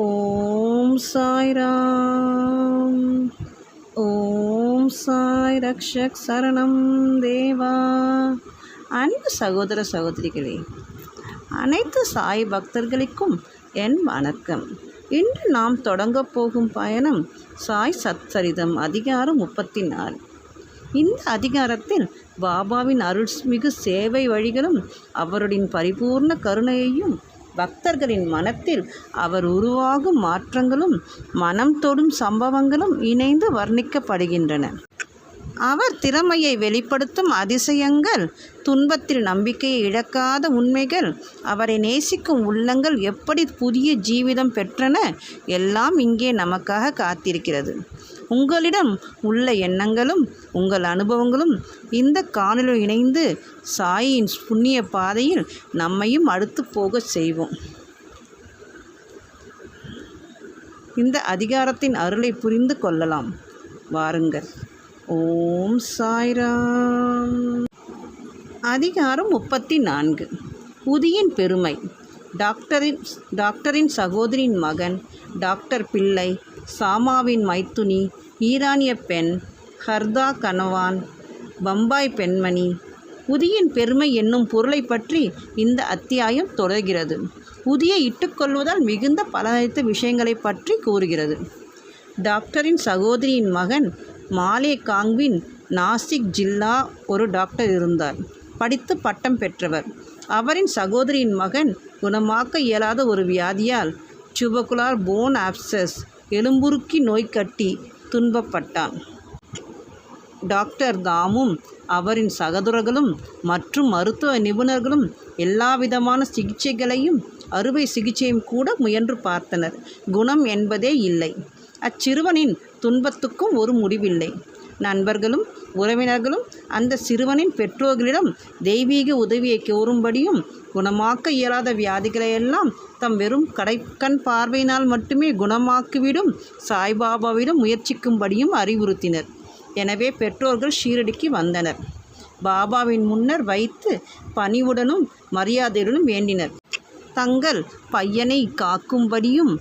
ஓம் சாய்ராம். ஓம் சாய் ரக்ஷக் சரணம் தேவா. அன்பு சகோதர சகோதரிகளே அனைத்து சாய் பக்தர்களுக்கும் என் வணக்கம். இன்று நாம் தொடங்கப் போகும் பயணம் சாய் சத்சரிதம் அதிகாரம் முப்பத்தி நாலு இந்த அதிகாரத்தில் பாபாவின் அருள்மிகு சேவை வழிகளும் அவருடைய பரிபூர்ண கருணையையும் பக்தர்களின் மனத்தில் அவர் உருவாகும் மாற்றங்களும் மனம் தொடும் சம்பவங்களும் இணைந்து வர்ணிக்கப்படுகின்றன. அவர் திறமையை வெளிப்படுத்தும் அதிசயங்கள் துன்பத்தில் நம்பிக்கையை இழக்காத உண்மைகள் அவரை நேசிக்கும் உள்ளங்கள் எப்படி புதிய ஜீவிதம் பெற்றன எல்லாம் இங்கே நமக்காக காத்திருக்கிறது. உங்களிடம் உள்ள எண்ணங்களும் உங்கள் அனுபவங்களும் இந்த காணொலி இணைந்து சாயின் புண்ணிய பாதையில் நம்மையும் அடுத்து போக செய்வோம். இந்த அதிகாரத்தின் அருளை புரிந்து கொள்ளலாம். வாருங்கள். ஓம் சாய்ராம். அதிகாரம் முப்பத்தி நான்கு புதியின் பெருமை. டாக்டரின் டாக்டரின் சகோதரின் மகன் டாக்டர் பிள்ளை சாமாவின் மைத்துனி ஈரானிய பெண் ஹர்தா கனவான் பம்பாய் பெண்மணி. உதியின் பெருமை என்னும் பொருளை பற்றி இந்த அத்தியாயம் தொடர்கிறது. உதியை இட்டுக்கொள்வதால் மிகுந்த பலனளித்த விஷயங்களை பற்றி கூறுகிறது. டாக்டரின் சகோதரியின் மகன் மாலே காங்வின் நாசிக் ஜில்லா ஒரு டாக்டர் இருந்தார். படித்து பட்டம் பெற்றவர். அவரின் சகோதரியின் மகன் குணமாக்க இயலாத ஒரு வியாதியால் சுபகுலார் போன் ஆப்சஸ் எலும்புருக்கி நோய் கட்டி துன்பப்பட்டான். டாக்டர் தாமும் அவரின் சகோதரர்களும் மற்றும் மருத்துவ நிபுணர்களும் எல்லாவிதமான சிகிச்சைகளையும் அறுவை சிகிச்சையும் கூட முயன்று பார்த்தனர். குணம் என்பதே இல்லை. அச்சிறுவனின் துன்பத்துக்கும் ஒரு முடிவில்லை. நண்பர்களும் உறவினர்களும் அந்த சிறுவனின் பெற்றோர்களிடம் தெய்வீக உதவியை கோரும்படியும் குணமாக்க இயலாத வியாதிகளையெல்லாம் தம் வெறும் கடைக்கண் பார்வையினால் மட்டுமே குணமாக்கிவிடும் சாய்பாபாவிடம் முயற்சிக்கும்படியும் அறிவுறுத்தினர். எனவே பெற்றோர்கள் ஷீரடிக்கு வந்தனர். பாபாவின் முன்னர் வைத்து பணிவுடனும் மரியாதையுடனும் வேண்டினர். தங்கள் பையனை காக்கும்படியும்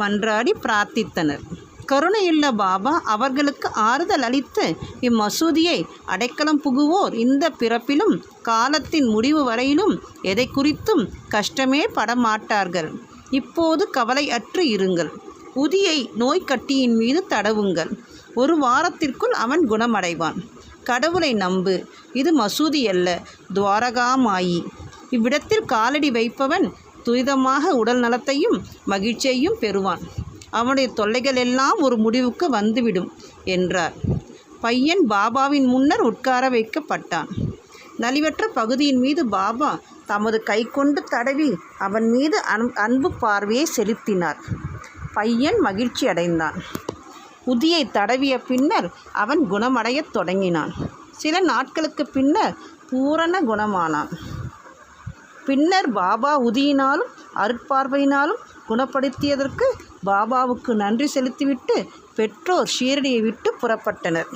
மன்றாடி பிரார்த்தித்தனர். கருணையுள்ள பாபா அவர்களுக்கு ஆறுதல் அளித்து இம்மசூதியை அடைக்கலம் புகுவோர் இந்த பிறப்பிலும் காலத்தின் முடிவு வரையிலும் எதை குறித்தும் கஷ்டமே படமாட்டார்கள். இப்போது கவலை அற்று இருங்கள். உதியை நோய்க்கட்டியின் மீது தடவுங்கள். ஒரு வாரத்திற்குள் அவன் குணமடைவான். கடவுளை நம்பு. இது மசூதி அல்ல துவாரகாமாயி. இவ்விடத்தில் காலடி வைப்பவன் துரிதமாக உடல் நலத்தையும் மகிழ்ச்சியையும் பெறுவான். அவனுடைய தொல்லைகள் எல்லாம் ஒரு முடிவுக்கு வந்துவிடும் என்றார். பையன் பாபாவின் முன்னர் உட்கார வைக்கப்பட்டான். நலிவற்ற பகுதியின் மீது பாபா தமது கை கொண்டு தடவி அவன் மீது அன்பு பார்வையை செலுத்தினார். பையன் மகிழ்ச்சி அடைந்தான். உதியை தடவிய பின்னர் அவன் குணமடையத் தொடங்கினான். சில நாட்களுக்கு பின்னர் பூரண குணமானான். பின்னர் பாபா உதியினாலும் அருட்பார்வையினாலும் குணப்படுத்தியதற்கு பாபாவுக்கு நன்றி செலுத்திவிட்டு பெற்றோர் ஷீரடியை விட்டு புறப்பட்டனர்.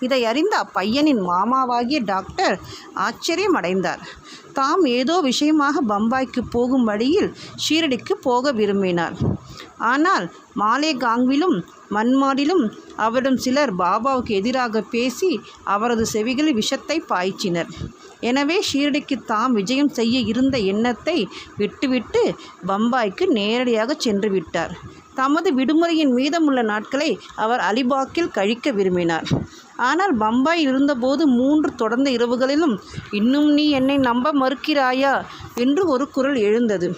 இதை அறிந்த அப்பையனின் மாமாவாகிய டாக்டர் ஆச்சரியமடைந்தார். தாம் ஏதோ விஷயமாக பம்பாய்க்கு போகும் வழியில் ஷீரடிக்கு போக விரும்பினார். ஆனால் மாலேகாங்கிலும் மன்மாடிலும் அவரிடம் சிலர் பாபாவுக்கு எதிராக பேசி அவரது செவிகளில் விஷத்தை பாய்ச்சினர். எனவே ஷீரடிக்கு தாம் விஜயம் செய்ய இருந்த எண்ணத்தை விட்டுவிட்டு பம்பாய்க்கு நேரடியாக சென்று விட்டார். தமது விடுமுறையின் மீதமுள்ள நாட்களை அவர் அலிபாக்கில் கழிக்க விரும்பினார். ஆனால் பம்பாய் இருந்தபோது மூன்று தொடர்ந்த இரவுகளிலும் இன்னும் நீ என்னை நம்ப மறுக்கிறாயா? என்று ஒரு குரல் எழுந்தது.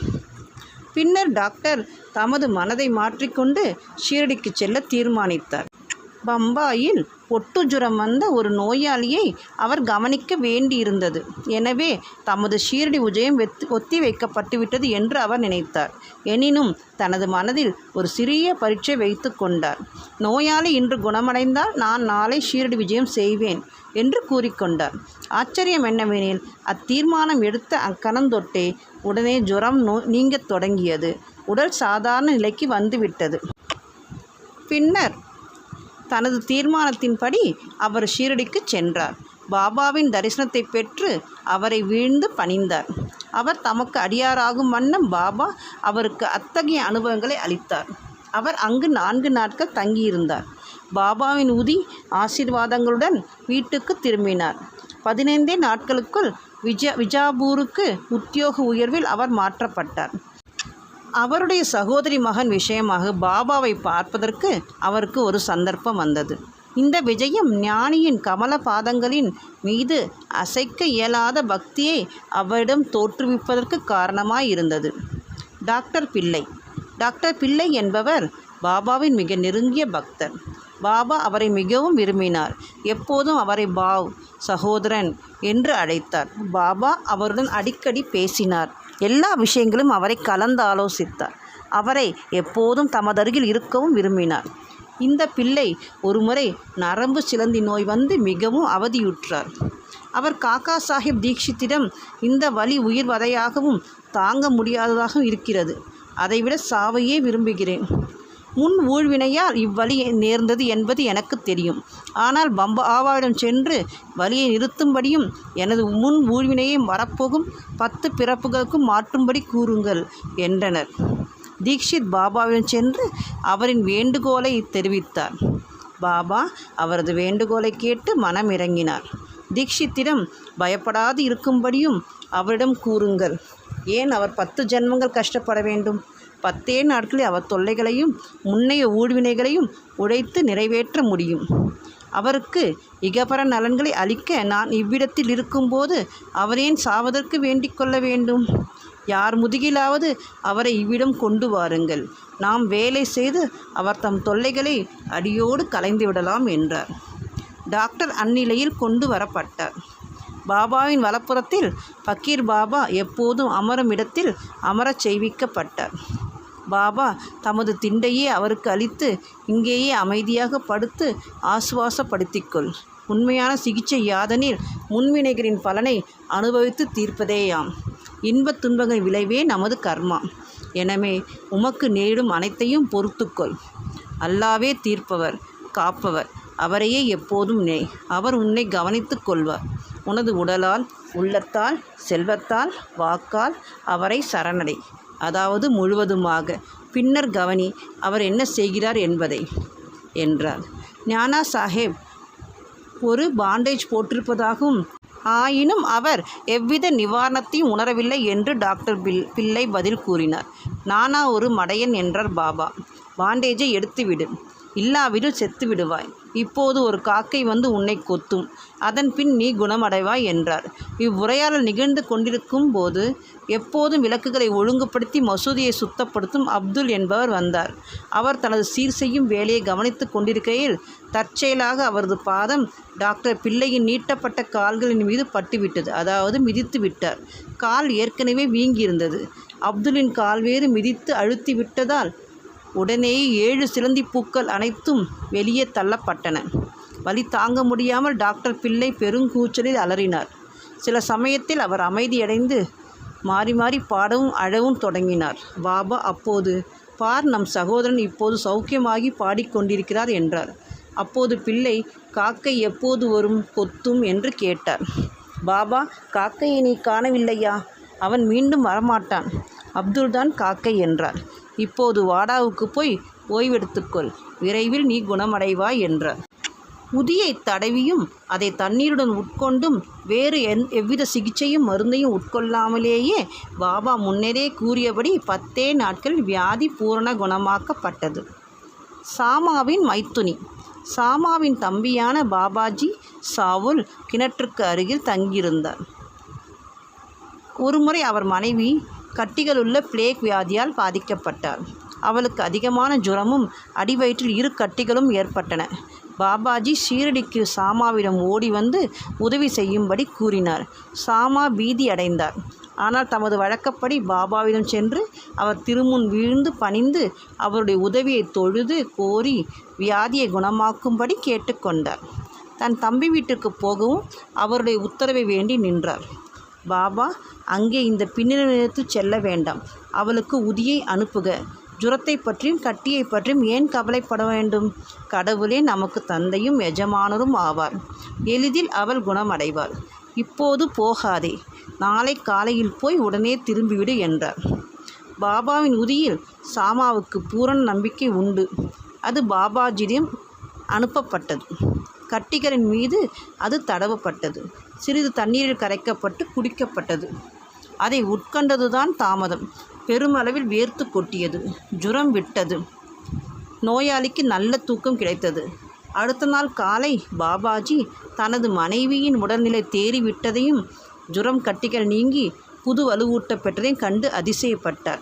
பின்னர் டாக்டர் தமது மனதை மாற்றிக்கொண்டு ஷீரடிக்கு செல்ல தீர்மானித்தார். பம்பாயில் ஒட்டுஜுரம் வந்த ஒரு நோயாளியை அவர் கவனிக்க வேண்டியிருந்தது. எனவே தமது ஷீரடி உஜயம் வெத் ஒத்தி வைக்கப்பட்டுவிட்டது என்று அவர் நினைத்தார். எனினும் தனது மனதில் ஒரு சிறிய பரீட்சை வைத்து கொண்டார். நோயாளி இன்று குணமடைந்தால் நான் நாளை ஷீரடி விஜயம் செய்வேன் என்று கூறிக்கொண்டார். ஆச்சரியம் என்னவெனில் அத்தீர்மானம் எடுத்த அக்கணந்தொட்டே உடனே ஜுரம் நோ நீங்கத் தொடங்கியது. உடல் சாதாரண நிலைக்கு வந்துவிட்டது. பின்னர் தனது தீர்மானத்தின்படி அவர் ஷீரடிக்கு சென்றார். பாபாவின் தரிசனத்தை பெற்று அவரை வீழ்ந்து பணிந்தார். அவர் தமக்கு அடியாராகும் வண்ணம் பாபா அவருக்கு அத்தகைய அனுபவங்களை அளித்தார். அவர் அங்கு நான்கு நாட்கள் தங்கியிருந்தார். பாபாவின் உதி ஆசீர்வாதங்களுடன் வீட்டுக்கு திரும்பினார். பதினைந்தே நாட்களுக்குள் விஜ விஜாபூருக்கு உத்தியோக உயர்வில் அவர் மாற்றப்பட்டார். அவருடைய சகோதரி மகன் விஷயமாக பாபாவை பார்ப்பதற்கு அவருக்கு ஒரு சந்தர்ப்பம் வந்தது. இந்த விஜயம் ஞானியின் கமல பாதங்களின் மீது அசைக்க இயலாத பக்தியை அவரிடம் தோற்றுவிப்பதற்கு காரணமாயிருந்தது டாக்டர் பிள்ளை. டாக்டர் பிள்ளை என்பவர் பாபாவின் மிக நெருங்கிய பக்தர். பாபா அவரை மிகவும் விரும்பினார். எப்போதும் அவரை பாவ் சகோதரன் என்று அழைத்தார். பாபா அவருடன் அடிக்கடி பேசினார். எல்லா விஷயங்களும் அவரை கலந்து ஆலோசித்தார் அவரை எப்போதும் தமதருகில் இருக்கவும் விரும்பினார். இந்த பிள்ளை ஒருமுறை நரம்பு சிலந்தி நோய் வந்து மிகவும் அவதியுற்றார். அவர் காக்கா சாஹிப் தீக்ஷித்திடம் இந்த வலி உயிர் வதையாகவும் தாங்க முடியாததாகவும் இருக்கிறது. அதைவிட சாவையே விரும்புகிறேன். முன் ஊழ்வினையால் இவ்வழி நேர்ந்தது என்பது எனக்கு தெரியும். ஆனால் பம்பாவாவிடம் சென்று வழியை நிறுத்தும்படியும் எனது முன் ஊழ்வினையை வரப்போகும் பத்து பிறப்புகளுக்கும் மாற்றும்படி கூறுங்கள் என்றனர். தீக்ஷித் பாபாவிடம் சென்று அவரின் வேண்டுகோளை தெரிவித்தார். பாபா அவரது வேண்டுகோளை கேட்டு மனம் இறங்கினார் தீக்ஷித்திடம் பயப்படாது இருக்கும்படியும் அவரிடம் கூறுங்கள். ஏன் அவர் பத்து ஜென்மங்கள் கஷ்டப்பட வேண்டும்? பத்தே நாட்களில் அவர் தொல்லைகளையும் முன்னைய ஊழ்வினைகளையும் உடைத்து நிறைவேற்ற முடியும். அவருக்கு இகபர நலன்களை அளிக்க நான் இவ்விடத்தில் இருக்கும்போது அவரேன் சாவதற்கு வேண்டிக் கொள்ள வேண்டும்? யார் முதுகிலாவது அவரை இவ்விடம் கொண்டு வாருங்கள். நாம் வேலை செய்து அவர் தம் தொல்லைகளை அடியோடு கலைந்து விடலாம் என்றார். டாக்டர் அந்நிலையில் கொண்டு வரப்பட்டார். பாபாவின் வலப்புறத்தில் பக்கீர் பாபா எப்போதும் அமரும் இடத்தில் அமரச் செய்விக்கப்பட்டார். பாபா தமது திண்டையே அவருக்கு அளித்து இங்கேயே அமைதியாக படுத்து ஆசுவாசப்படுத்திக்கொள். உண்மையான சிகிச்சை யாதனில் முன்வினைகளின் பலனை அனுபவித்து தீர்ப்பதேயாம். இன்பத் துன்பங்கள் விளைவே நமது கர்மா. எனவே உமக்கு நேரிடும் அனைத்தையும் பொறுத்துக்கொள். அல்லாவே தீர்ப்பவர் காப்பவர் அவரையே எப்போதும் நே. அவர் உன்னை கவனித்துக் கொள்வார். உனது உடலால் உள்ளத்தால் செல்வத்தால் வாக்கால் அவரை சரணடை. அதாவது முழுவதுமாக. பின்னர் கவனி அவர் என்ன செய்கிறார் என்பதை என்றார். ஞானா சாஹேப் ஒரு பாண்டேஜ் போட்டிருப்பதாகவும் ஆயினும் அவர் எவ்வித நிவாரணத்தையும் உணரவில்லை என்று டாக்டர் பில் பிள்ளை பதில் கூறினார். நானா ஒரு மடையன் என்றார் பாபா. பாண்டேஜை எடுத்துவிடு. இல்லாவிடில் செத்து விடுவாய். இப்போது ஒரு காக்கை வந்து உன்னை கொத்தும். அதன் பின் நீ குணமடைவாய் என்றார். இவ்வுரையாடல் நிகழ்ந்து கொண்டிருக்கும் போது எப்போதும் விளக்குகளை ஒழுங்குபடுத்தி மசூதியை சுத்தப்படுத்தும் அப்துல் என்பவர் வந்தார். அவர் தனது சீர் செய்யும் வேலையை கவனித்துக் கொண்டிருக்கையில் தற்செயலாக அவரது பாதம் டாக்டர் பிள்ளையின் நீட்டப்பட்ட கால்களின் மீது பட்டுவிட்டது. அதாவது மிதித்து விட்டார். கால் ஏற்கனவே வீங்கியிருந்தது. அப்துலின் கால் வேறு மிதித்து அழுத்தி விட்டதால் உடனே ஏழு சிலந்தி பூக்கள் அனைத்தும் வெளியே தள்ளப்பட்டன. வலி தாங்க முடியாமல் டாக்டர் பிள்ளை பெருங்கூச்சலில் அலறினார். சில சமயத்தில் அவர் அமைதியடைந்து மாறி மாறி பாடவும் அழவும் தொடங்கினார். பாபா அப்போது பார் நம் சகோதரன் இப்போது சௌக்கியமாகி பாடிக்கொண்டிருக்கிறார் என்றார். அப்போது பிள்ளை காக்கை எப்போது வரும் கொத்தும் என்று கேட்டார். பாபா காக்கையை நீ காணவில்லையா? அவன் மீண்டும் வரமாட்டான். அப்துல்தான் காக்கை என்றார். இப்போது வாடாவுக்கு போய் ஓய்வெடுத்துக்கொள். விரைவில் நீ குணமடைவாய் என்ற. உதியை தடவியும் அதை தண்ணீருடன் உட்கொண்டும் வேறு எந் எவ்வித சிகிச்சையும் மருந்தையும் உட்கொள்ளாமலேயே பாபா முன்னரே கூறியபடி பத்தே நாட்கள் வியாதி பூரண குணமாக்கப்பட்டது. சாமாவின் மைத்துனி. சாமாவின் தம்பியான பாபாஜி சாவுல் கிணற்றுக்கு அருகில் தங்கியிருந்தார். ஒருமுறை அவர் மனைவி கட்டிகளுள்ள பிளேக் வியாதியால் பாதிக்கப்பட்டார். அவளுக்கு அதிகமான ஜுரமும் அடிவயிற்றில் இரு கட்டிகளும் ஏற்பட்டன. பாபாஜி ஷீரடிக்கு சாமாவிடம் ஓடி வந்து உதவி செய்யும்படி கூறினார். சாமா பீதி அடைந்தார். ஆனால் தமது வழக்கப்படி பாபாவிடம் சென்று அவர் திருமுன் வீழ்ந்து பணிந்து அவருடைய உதவியை தொழுது கோரி வியாதியை குணமாக்கும்படி கேட்டுக்கொண்டார். தன் தம்பி வீட்டிற்கு போகவும் அவருடைய உத்தரவை வேண்டி நின்றார். பாபா அங்கே இந்த பின்னணித்து செல்ல வேண்டாம். அவளுக்கு உதியை அனுப்புக. ஜுரத்தை பற்றியும் கட்டியை பற்றியும் ஏன் கவலைப்பட வேண்டும்? கடவுளே நமக்கு தந்தையும் எஜமானரும் ஆவார். எளிதில் அவள் குணமடைவாள். இப்போது போகாதே. நாளை காலையில் போய் உடனே திரும்பிவிடு என்றார். பாபாவின் உதியில் சாமாவுக்கு பூரண நம்பிக்கை உண்டு. அது பாபாஜியிடம் அனுப்பப்பட்டது. கட்டிகளின் மீது அது தடவப்பட்டது. சிறிது தண்ணீரில் கரைக்கப்பட்டு குடிக்கப்பட்டது. அதை உட்கொண்டதுதான் தாமதம். பெருமளவில் வேர்த்து கொட்டியது. ஜுரம் விட்டது. நோயாளிக்கு நல்ல தூக்கம் கிடைத்தது. அடுத்த நாள் காலை பாபாஜி தனது மனைவியின் உடல்நிலை தேறிவிட்டதையும் ஜுரம் கட்டிகள் நீங்கி புது வலுவூட்ட பெற்றதையும் கண்டு அதிசயப்பட்டார்.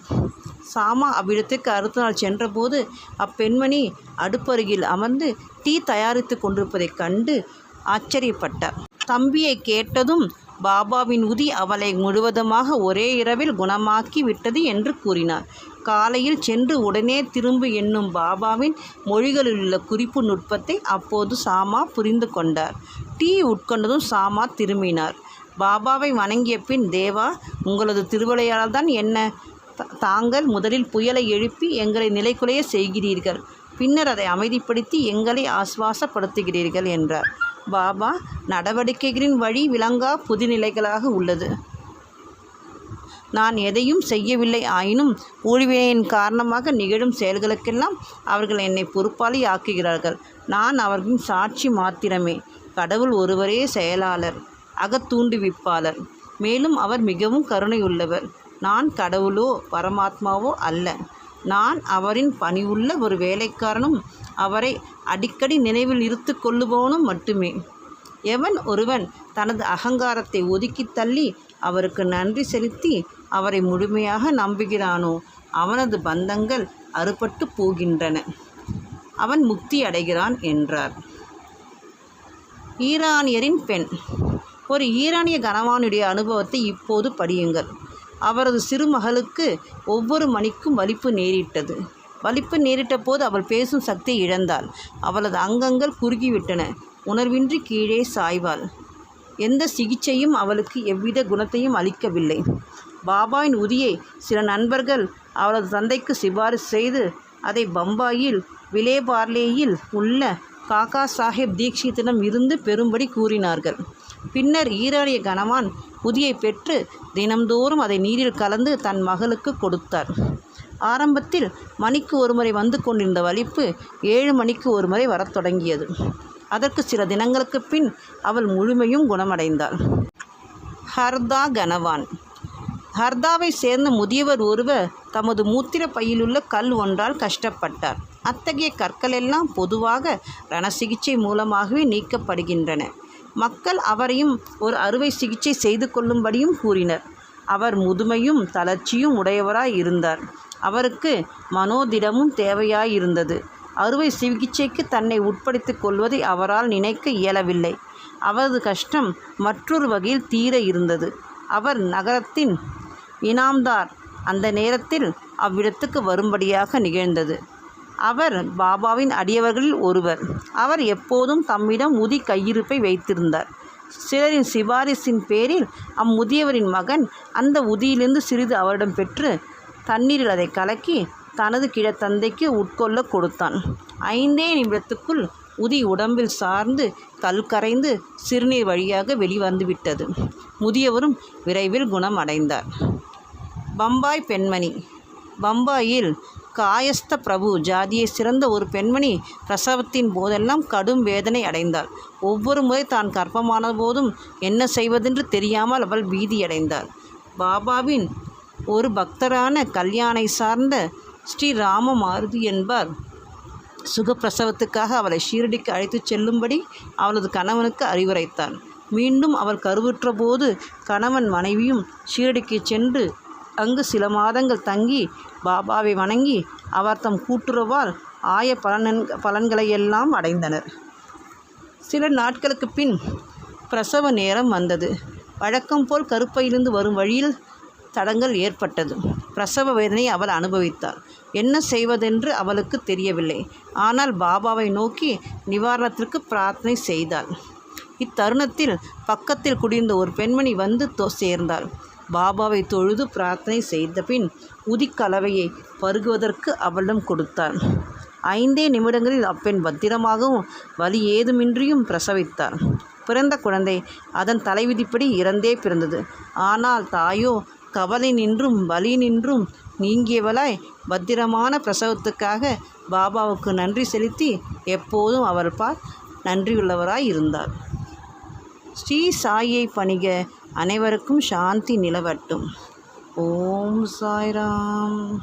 சாமா அவ்விடத்திற்கு அடுத்த நாள் சென்றபோது அப்பெண்மணி அடுப்பருகில் அமர்ந்து டீ தயாரித்து கொண்டிருப்பதைக் கண்டு ஆச்சரியப்பட்டார். தம்பியை கேட்டதும் பாபாவின் உதி அவளை முழுவதுமாக ஒரே இரவில் குணமாக்கி விட்டது என்று கூறினார். காலையில் சென்று உடனே திரும்பு என்னும் பாபாவின் மொழிகளிலுள்ள குறிப்பு நுட்பத்தை அப்போது சாமா புரிந்து கொண்டார். டீ உட்கொண்டதும் சாமா திரும்பினார். பாபாவை வணங்கிய பின் தேவா உங்களது திருவிளையாடல் தான் என்ன? தாங்கள் முதலில் புயலை எழுப்பி எங்களை நிலைக்குலைய செய்கிறீர்கள். பின்னர் அதை அமைதிப்படுத்தி எங்களை ஆஸ்வாசப்படுத்துகிறீர்கள் என்றார். பாபா நடவடிக்கைகளின் வழி விளங்கா புதுநிலைகளாக உள்ளது. நான் எதையும் செய்யவில்லை ஆயினும் ஊழ்வினையின் காரணமாக நிகழும் செயல்களுக்கெல்லாம் அவர்கள் என்னை பொறுப்பாளி ஆக்குகிறார்கள். நான் அவர்களின் சாட்சி மாத்திரமே. கடவுள் ஒருவரே செயலாளர் அகத்தூண்டுவிப்பாளர். மேலும் அவர் மிகவும் கருணையுள்ளவர். நான் கடவுளோ பரமாத்மாவோ அல்ல. நான் அவரின் பணிவுள்ள ஒரு வேலைக்காரனும் அவரை அடிக்கடி நினைவில் இருத்து கொள்ளுபவனும் மட்டுமே. எவன் ஒருவன் தனது அகங்காரத்தை ஒதுக்கி தள்ளி அவருக்கு நன்றி செலுத்தி அவரை முழுமையாக நம்புகிறானோ அவனது பந்தங்கள் அறுபட்டு போகின்றன. அவன் முக்தி அடைகிறான் என்றார். ஈரானியரின் பெண். ஒரு ஈரானிய கணவானுடைய அனுபவத்தை இப்போது படியுங்கள். அவரது சிறுமகளுக்கு ஒவ்வொரு மணிக்கும் வலிப்பு நேரிட்டது. வலிப்பு நேரிட்ட போது அவள் பேசும் சக்தியை இழந்தாள். அவளது அங்கங்கள் குறுகிவிட்டன. உணர்வின்றி கீழே சாய்வாள். எந்த சிகிச்சையும் அவளுக்கு எவ்வித குணத்தையும் அளிக்கவில்லை. பாபாவின் உதியை சில நண்பர்கள் அவளது தந்தைக்கு சிபாரிசு செய்து அதை பம்பாயில் விலேபார்லேயில் உள்ள காக்கா சாஹேப் தீக்ஷித்திடம் இருந்து பெறும்படி கூறினார்கள். பின்னர் ஈரானிய கணவான் புதியை பெற்று தினம்தோறும் அதை நீரில் கலந்து தன் மகளுக்கு கொடுத்தார். ஆரம்பத்தில் மணிக்கு ஒருமுறை வந்து கொண்டிருந்த வலிப்பு ஏழு மணிக்கு ஒருமுறை வரத் தொடங்கியது. அதற்கு சில தினங்களுக்கு பின் அவள் முழுமையும் குணமடைந்தாள். ஹர்தா கனவான். ஹர்தாவை சேர்ந்த முதியவர் ஒருவர் தமது மூத்திர பையிலுள்ள கல் ஒன்றால் கஷ்டப்பட்டார். அத்தகைய கற்களெல்லாம் பொதுவாக ரண சிகிச்சை மூலமாகவே நீக்கப்படுகின்றன. மக்கள் அவரையும் ஒரு அறுவை சிகிச்சை செய்து கொள்ளும்படியும் கூறினர். அவர் முதுமையும் தளர்ச்சியும் உடையவராய் இருந்தார். அவருக்கு மனோதிடமும் தேவையாயிருந்தது. அறுவை சிகிச்சைக்கு தன்னை உட்படுத்தி கொள்வதை அவரால் நினைக்க இயலவில்லை. அவரது கஷ்டம் மற்றொரு வகையில் தீர இருந்தது. அவர் நகரத்தின் இனாம்தார் அந்த நேரத்தில் அவ்விடத்துக்கு வரும்படியாக நிகழ்ந்தது. அவர் பாபாவின் அடியவர்களில் ஒருவர். அவர் எப்போதும் தம்மிடம் முதி கையிருப்பை வைத்திருந்தார். சிலரின் சிபாரிசின் பேரில் அம்முதியவரின் மகன் அந்த உதியிலிருந்து சிறிது அவரிடம் பெற்று தண்ணீரில் அதை கலக்கி தனது கிழத்தந்தைக்கு உட்கொள்ள கொடுத்தான். ஐந்தே நிமிடத்துக்குள் உதி உடம்பில் சார்ந்து கல் கரைந்து சிறுநீர் வழியாக வெளிவந்துவிட்டது. முதியவரும் விரைவில் குணம் அடைந்தார் பம்பாய் பெண்மணி. பம்பாயில் காயஸ்த பிரபு ஜாதியை சிறந்த ஒரு பெண்மணி பிரசவத்தின் போதெல்லாம் கடும் வேதனை அடைந்தாள். ஒவ்வொரு முறை தான் கர்ப்பமான போதும் என்ன செய்வதென்று தெரியாமல் அவள் பீதியடைந்தாள். பாபாவின் ஒரு பக்தரான கல்யாணை சார்ந்த ஸ்ரீ ராம மாருதி என்பார். சுகப்பிரசவத்துக்காக அவளை ஷீரடிக்கு அழைத்துச் செல்லும்படி அவளது கணவனுக்கு அறிவுரைத்தான் மீண்டும் அவள் கருவுற்ற போது கணவன் மனைவியும் ஷீரடிக்கு சென்று அங்கு சில மாதங்கள் தங்கி பாபாவை வணங்கி அவர் தம் கூட்டுறவால் ஆய பலனன் பலன்களையெல்லாம் அடைந்தனர். சில நாட்களுக்கு பின் பிரசவ நேரம் வந்தது. வழக்கம் போல் கருப்பையிலிருந்து வரும் வழியில் தடங்கள் ஏற்பட்டது. பிரசவ வேதனை அவள் அனுபவித்தாள். என்ன செய்வதென்று அவளுக்கு தெரியவில்லை. ஆனால் பாபாவை நோக்கி நிவாரணத்திற்கு பிரார்த்தனை செய்தாள். இத்தருணத்தில் பக்கத்தில் குடியிருந்த ஒரு பெண்மணி வந்து தோ சேர்ந்தாள். பாபாவை தொழுது பிரார்த்தனை செய்த பின் உதிக்கலவையை பருகுவதற்கு அவளிடம் கொடுத்தார் ஐந்தே நிமிடங்களில் அப்பெண் பத்திரமாகவும் வலி ஏதுமின்றியும் பிரசவித்தார். பிறந்த குழந்தை அதன் தலைவிதிப்படி இறந்தே பிறந்தது. ஆனால் தாயோ கவலை நின்றும் வலி நின்றும் நீங்கியவளாய் பத்திரமான பிரசவத்துக்காக பாபாவுக்கு நன்றி செலுத்தி எப்போதும் அவர் பால் நன்றியுள்ளவராய் இருந்தார் ஸ்ரீ சாயை பணிக அனைவருக்கும் சாந்தி நிலவட்டும். ஓம் சாய்ராம்.